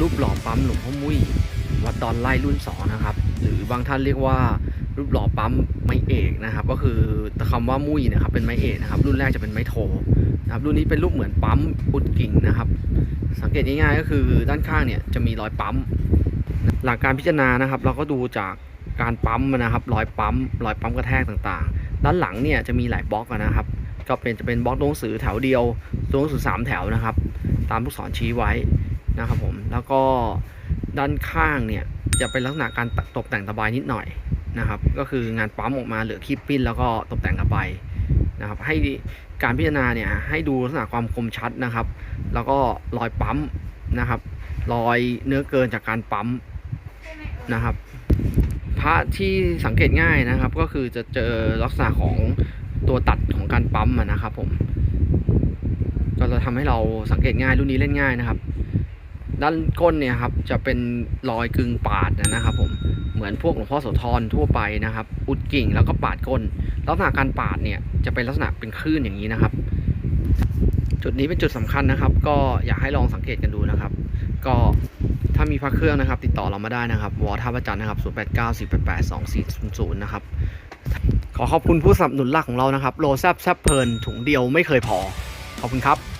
รูปหล่อปั๊มหลวงพ่อมุ้ยวัดดอนไล่รุ่นสองนะครับ หรือบางท่านเรียกว่ารูปหล่อปั๊มไม้เอกนะครับ ก็คือคำว่ามุ้ยนะครับเป็นไม้เอกนะครับ รุ่นแรกจะเป็นไม้โทนะครับรุ่นนี้เป็นรูปเหมือนปั๊มอุดกิ่งนะครับ สังเกตง่ายๆก็คือด้านข้างเนี่ยจะมีรอยปั๊ม หลักการพิจารณานะครับ เราก็ดูจากการปั๊มนะครับรอยปั๊มรอยปั๊มกระแทกต่างๆ ด้านหลังเนี่ยจะมีหลายบล็อกนะครับ ก็เป็นจะเป็นบล็อกตัวหนังสือแถวเดียวตัวหนังสือสามแถวนะครับ ตามลูกศรชี้ไว้ นะครับผมแล้วก็ด้านข้างเนี่ยจะเป็นลักษณะการตกแต่งตะไบนิดหน่อยนะครับก็คืองานปั๊มออกมาเหลือคีบปิ้นแล้วก็ตกแต่งตะไบนะครับให้การพิจารณาเนี่ยให้ดูลักษณะความคมชัดนะครับ แล้วก็รอยปั๊มนะครับรอยเนื้อเกินจากการปั๊มนะครับ พระที่สังเกตง่ายนะครับ ก็คือจะเจอลักษณะของตัวตัดของการปั๊มนะครับผมก็จะทำให้เราสังเกตง่ายรุ่นนี้เล่นง่ายนะครับ ด้านก้นเนี่ยครับจะเป็นรอยกึ่งปาดนะครับ ผมเหมือนพวกหลวงพ่อโสธรทั่วไปนะครับ อุดกิ่งแล้วก็ปาดก้น ลักษณะการปาดเนี่ยจะเป็นลักษณะเป็นคลื่นอย่างนี้นะครับ จุดนี้เป็นจุดสำคัญนะครับ ก็อยากให้ลองสังเกตกันดูนะครับ ก็ถ้ามีพระเครื่องนะครับ ติดต่อเรามาได้นะครับวอท่าประจันทร์นะครับ0 8 9 4 8 8 2 4 0 0นะครับขอขอบคุณผู้สนับสนุนหลักของเรานะครับ โลแซบแซบเพลินถุงเดียวไม่เคยพอขอบคุณครับ